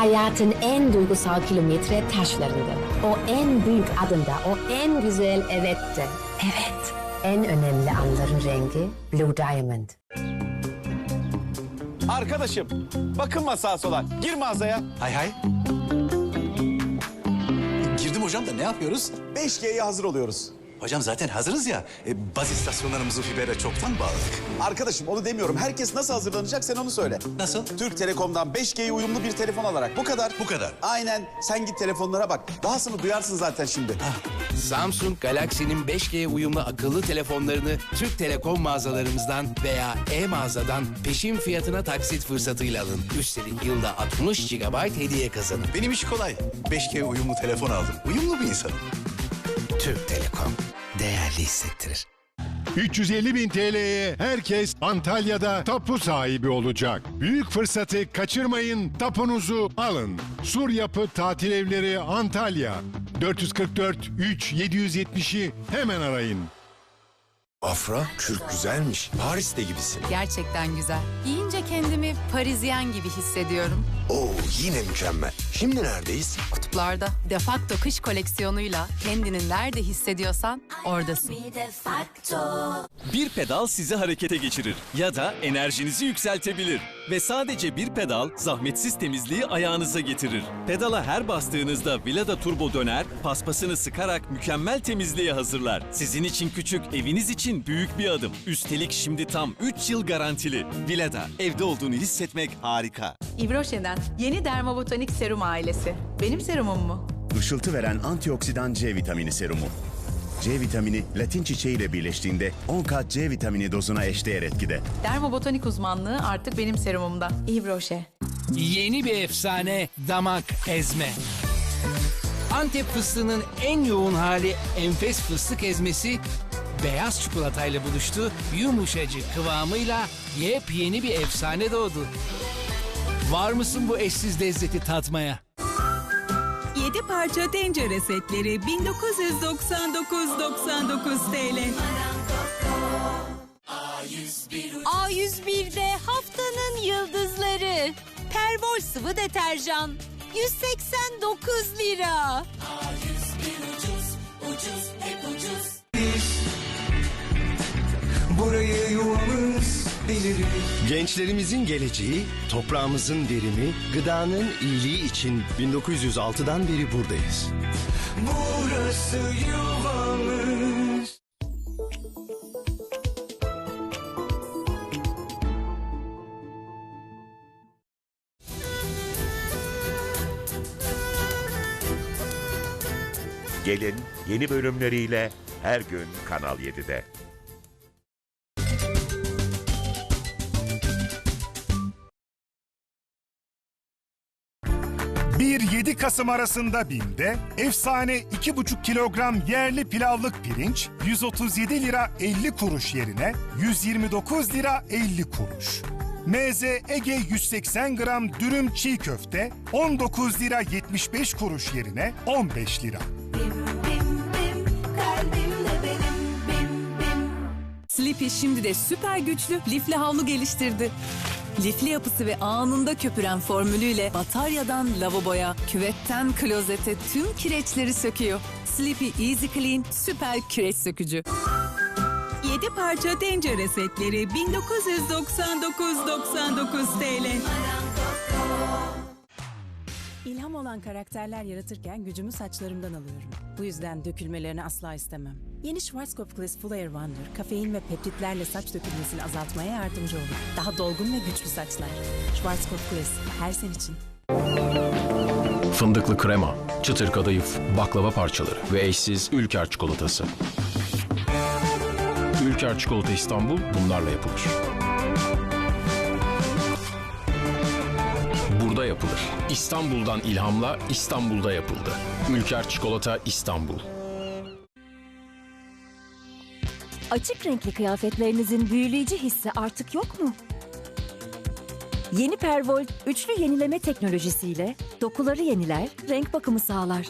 Hayatın en duygusal kilometre taşlarında. O en büyük adımda, o en güzel evette. Evet. En önemli anların rengi Blue Diamond. Arkadaşım bakınma sağa sola. Gir mağazaya. Hay hay. Girdim hocam da ne yapıyoruz? 5G'ye hazır oluyoruz. Hocam zaten hazırız ya. E, baz istasyonlarımızı fibere çoktan bağladık. Arkadaşım onu demiyorum. Herkes nasıl hazırlanacak sen onu söyle. Nasıl? Türk Telekom'dan 5G'ye uyumlu bir telefon alarak. Bu kadar. Bu kadar. Aynen. Sen git telefonlara bak. Dahasını duyarsın zaten şimdi. Samsung Galaxy'nin 5G uyumlu akıllı telefonlarını Türk Telekom mağazalarımızdan veya e-mağazadan peşin fiyatına taksit fırsatıyla alın. Üstelik yılda 60 GB hediye kazanın. Benim iş kolay. 5G uyumlu telefon aldım. Uyumlu bir insanım. Türk Telekom değerli hissettirir. 350 bin TL'ye herkes Antalya'da tapu sahibi olacak. Büyük fırsatı kaçırmayın, tapunuzu alın. Sur Yapı Tatil Evleri Antalya. 444 3 770'i hemen arayın. Afra, kürk güzelmiş. Paris'te gibisin. Gerçekten güzel. Giyince kendimi Parisyen gibi hissediyorum. Oo, yine mükemmel. Şimdi neredeyiz? Kutuplarda defakto kış koleksiyonuyla kendini nerede hissediyorsan oradasın. Bir pedal sizi harekete geçirir ya da enerjinizi yükseltebilir. Ve sadece bir pedal zahmetsiz temizliği ayağınıza getirir. Pedala her bastığınızda Vilada Turbo döner, paspasını sıkarak mükemmel temizliğe hazırlar. Sizin için küçük, eviniz için büyük bir adım. Üstelik şimdi tam 3 yıl garantili. Vilada, evde olduğunu hissetmek harika. Ivroşe'den yeni dermabotanik serum ailesi. Benim serumum mu? Işıltı veren antioksidan C vitamini serumu. C vitamini Latin çiçeği ile birleştiğinde 10 kat C vitamini dozuna eşdeğer etkide. Dermabotanik uzmanlığı artık benim serumumda. Ivroşe. Yeni bir efsane damak ezme. Antep fıstığının en yoğun hali enfes fıstık ezmesi beyaz çikolatayla buluştu. Yumuşacık kıvamıyla yepyeni bir efsane doğdu. Var mısın bu eşsiz lezzeti tatmaya? 7 parça tencere setleri 1999.99 TL. A101'de haftanın yıldızları. Pervol sıvı deterjan 189 lira. Burayı yuvamız bilirim. Gençlerimizin geleceği, toprağımızın derimi, gıdanın iyiliği için 1906'dan beri buradayız. Burası yuvamız. Gelin yeni bölümleriyle her gün Kanal 7'de. 7 Kasım arasında BİM'de efsane 2,5 kilogram yerli pilavlık pirinç 137 lira 50 kuruş yerine 129 lira 50 kuruş. Meze Ege 180 gram dürüm çiğ köfte 19 lira 75 kuruş yerine 15 lira. Sleepy şimdi de süper güçlü lifli havlu geliştirdi. Lifli yapısı ve anında köpüren formülüyle bataryadan lavaboya, küvetten klozete tüm kireçleri söküyor. Sleepy Easy Clean süper kireç sökücü. 7 parça tencere setleri 1999.99 TL. İlham olan karakterler yaratırken gücümü saçlarımdan alıyorum. Bu yüzden dökülmelerini asla istemem. Yeni Schwarzkopf Gliss Full Air Wonder, kafein ve peptitlerle saç dökülmesini azaltmaya yardımcı olur. Daha dolgun ve güçlü saçlar. Schwarzkopf Gliss, her sen için. Fındıklı krema, çıtır kadayıf, baklava parçaları ve eşsiz Ülker çikolatası. Ülker Çikolata İstanbul bunlarla yapılır. Burada yapılır. İstanbul'dan ilhamla İstanbul'da yapıldı. Ülker Çikolata İstanbul. Açık renkli kıyafetlerinizin büyüleyici hissi artık yok mu? Yeni Pervol üçlü yenileme teknolojisiyle dokuları yeniler, renk bakımı sağlar.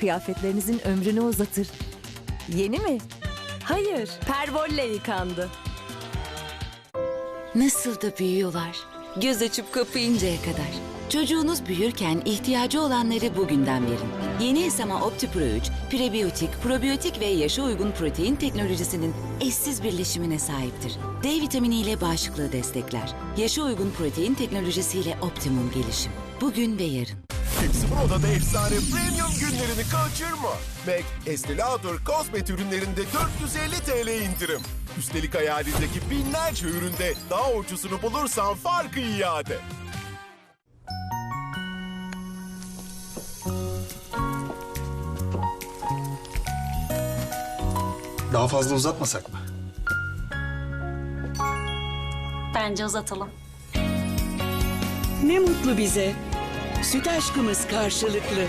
Kıyafetlerinizin ömrünü uzatır. Yeni mi? Hayır, Pervol'le yıkandı. Nasıl da büyüyorlar. Göz açıp kapayıncaya kadar. Çocuğunuz büyürken ihtiyacı olanları bugünden verin. Yeni Esama Opti Pro 3, prebiyotik, probiyotik ve yaşa uygun protein teknolojisinin eşsiz birleşimine sahiptir. D vitamini ile bağışıklığı destekler. Yaşa uygun protein teknolojisiyle optimum gelişim. Bugün ve yarın. Moda'da efsane premium günlerini kaçırma. Mac, Estee Lauder, Cosmet ürünlerinde 450 TL indirim. Üstelik hayalindeki binlerce üründe daha ucuzunu bulursan farkı iade. Daha fazla uzatmasak mı? Bence uzatalım. Ne mutlu bize. Süt aşkımız karşılıklı.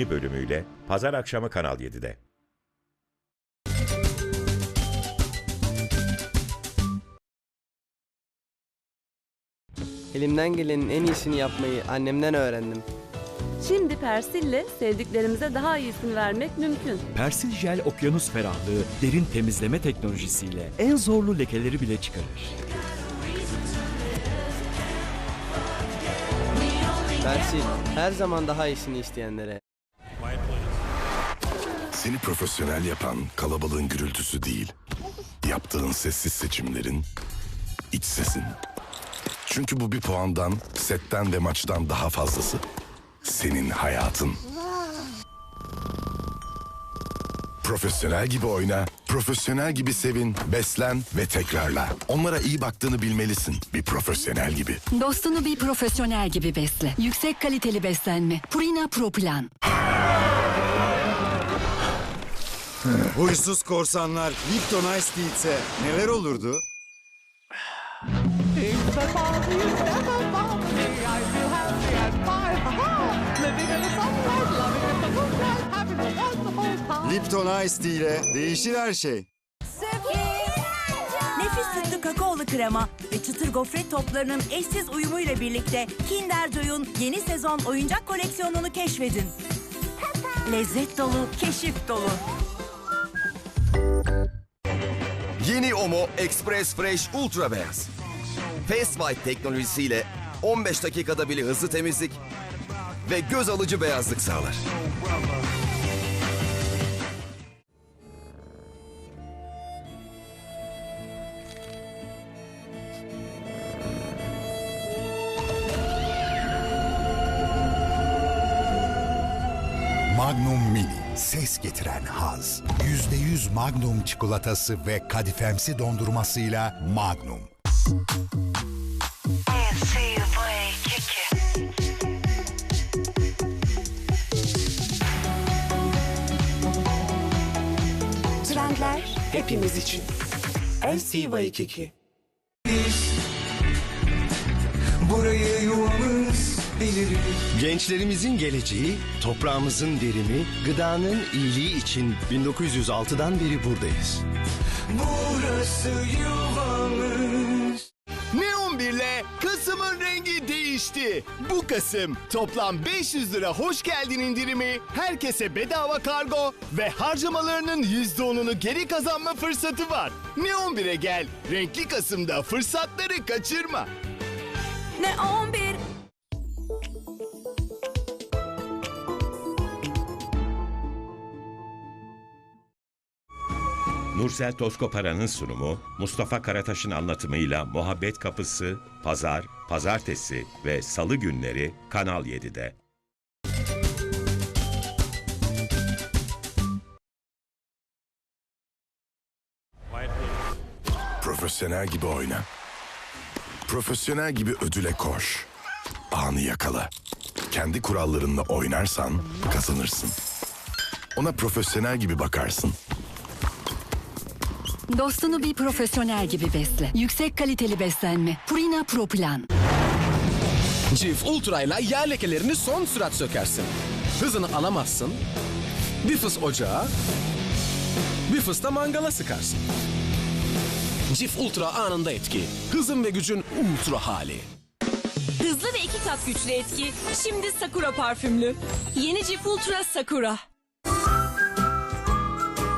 Yeni bölümüyle pazar akşamı Kanal 7'de. Elimden gelenin en iyisini yapmayı annemden öğrendim. Şimdi Persil'le sevdiklerimize daha iyisini vermek mümkün. Persil Jel Okyanus Ferahlığı derin temizleme teknolojisiyle en zorlu lekeleri bile çıkarır. Persil, her zaman daha iyisini isteyenlere. Seni profesyonel yapan kalabalığın gürültüsü değil, yaptığın sessiz seçimlerin iç sesin. Çünkü bu bir puandan, setten ve maçtan daha fazlası. Senin hayatın. Profesyonel gibi oyna, profesyonel gibi sevin, beslen ve tekrarla. Onlara iyi baktığını bilmelisin bir profesyonel gibi. Dostunu bir profesyonel gibi besle. Yüksek kaliteli beslenme. Purina Pro Plan. Huysuz korsanlar Lipton Ice Tea içse neler olurdu? Lipton Ice Tea ile değişir her şey. Nefis sütlü kakaolu krema ve çıtır gofret toplarının eşsiz uyumuyla birlikte Kinder Joy'un yeni sezon oyuncak koleksiyonunu keşfedin. Lezzet dolu, keşif dolu. Yeni Omo Express Fresh Ultra Beyaz. Fast White teknolojisiyle 15 dakikada bile hızlı temizlik ve göz alıcı beyazlık sağlar. Magnum Mini. Ses getiren haz. %100 Magnum çikolatası ve kadifemsi dondurmasıyla Magnum. Trendler hepimiz için. LCY Keki. Burayı Gençlerimizin geleceği, toprağımızın verimi, gıdanın iyiliği için 1906'dan beri buradayız. Burası yuvamız. Neon 1 ile Kasım'ın rengi değişti. Bu Kasım toplam 500 lira hoş geldin indirimi, herkese bedava kargo ve harcamalarının %10'unu geri kazanma fırsatı var. Neon 1'e gel, renkli Kasım'da fırsatları kaçırma. Ne 11? Nursel Toskopara'nın sunumu, Mustafa Karataş'ın anlatımıyla Muhabbet Kapısı, Pazar, Pazartesi ve Salı günleri Kanal 7'de. Profesyonel gibi oyna. Profesyonel gibi ödüle koş. Anı yakala. Kendi kurallarınla oynarsan kazanırsın. Ona profesyonel gibi bakarsın. Dostunu bir profesyonel gibi besle. Yüksek kaliteli beslenme. Purina Pro Plan. Cif Ultra ile yağ lekelerini son sürat sökersin. Hızını alamazsın. Bir fıs ocağa, bir fıs da mangala sıkarsın. Cif Ultra anında etki. Hızın ve gücün ultra hali. Hızlı ve iki kat güçlü etki. Şimdi Sakura parfümlü. Yeni Cif Ultra Sakura.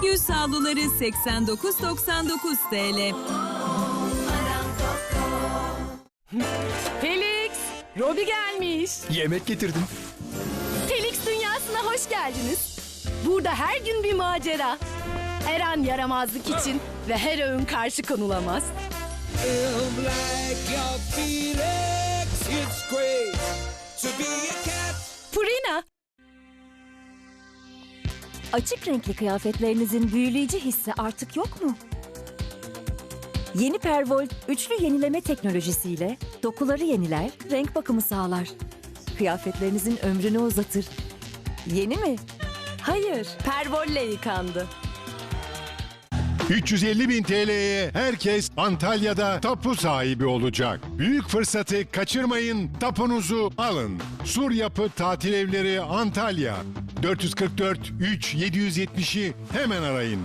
Yüz havluları 89.99 TL. Felix, Robi gelmiş. Yemek getirdim. Felix dünyasına hoş geldiniz. Burada her gün bir macera. Her an yaramazlık için ve her öğün karşı konulamaz. Purina. Açık renkli kıyafetlerinizin büyüleyici hissi artık yok mu? Yeni Pervolt üçlü yenileme teknolojisiyle dokuları yeniler, renk bakımı sağlar. Kıyafetlerinizin ömrünü uzatır. Yeni mi? Hayır, Pervol'le yıkandı. 350 bin TL'ye herkes Antalya'da tapu sahibi olacak. Büyük fırsatı kaçırmayın, tapunuzu alın. Sur Yapı Tatil Evleri Antalya. 444 3 770'i hemen arayın.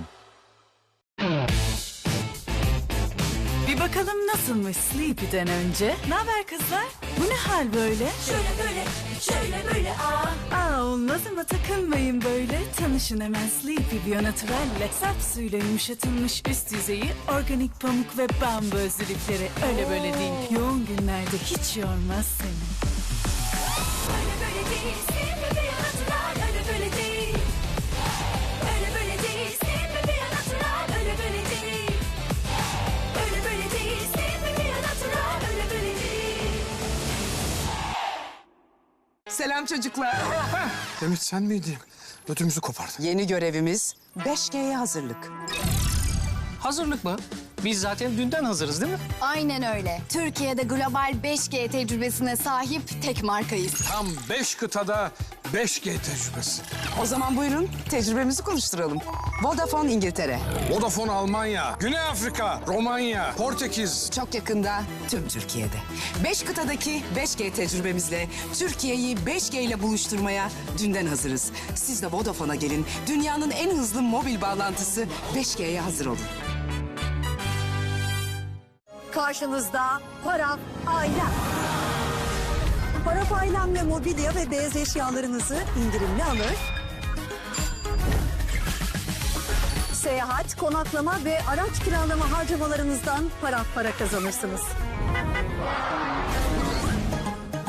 Bir bakalım nasılmış Sleepy'den önce. Ne haber kızlar? Bu ne hal böyle? Şöyle böyle, şöyle böyle aa. Aa olmaz ama takılmayın böyle. Tanışın hemen Sleepy Bionatürel'le. Saf suyla yumuşatılmış üst yüzeyi, organik pamuk ve bambu özlülükleri. Öyle böyle değil. Yoğun günlerde hiç yormaz seni. Çocuklar. Demet sen miydin? Ödümüzü kopardın. Yeni görevimiz 5G'ye hazırlık. Hazırlık mı? Biz zaten dünden hazırız değil mi? Aynen öyle. Türkiye'de global 5G tecrübesine sahip tek markayız. Tam 5 kıtada 5G tecrübesi. O zaman buyurun tecrübemizi konuşturalım. Vodafone İngiltere. Vodafone Almanya, Güney Afrika, Romanya, Portekiz. Çok yakında tüm Türkiye'de. 5 kıtadaki 5G tecrübemizle Türkiye'yi 5G ile buluşturmaya dünden hazırız. Siz de Vodafone'a gelin. Dünyanın en hızlı mobil bağlantısı 5G'ye hazır olun. Karşınızda Paraf Ailem. Paraf Ailemle mobilya ve beyaz eşyalarınızı indirimli alır. Seyahat, konaklama ve araç kiralama harcamalarınızdan paraf para kazanırsınız.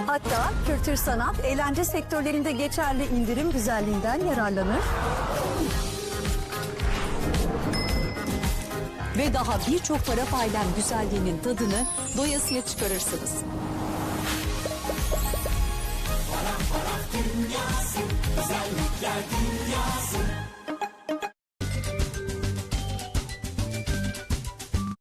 Hatta kültür sanat, eğlence sektörlerinde geçerli indirim güzelliğinden yararlanır. Ve daha birçok Paraf Ailem güzelliğinin tadını doyasıya çıkarırsınız. Dünyası, güzellikler dünyası.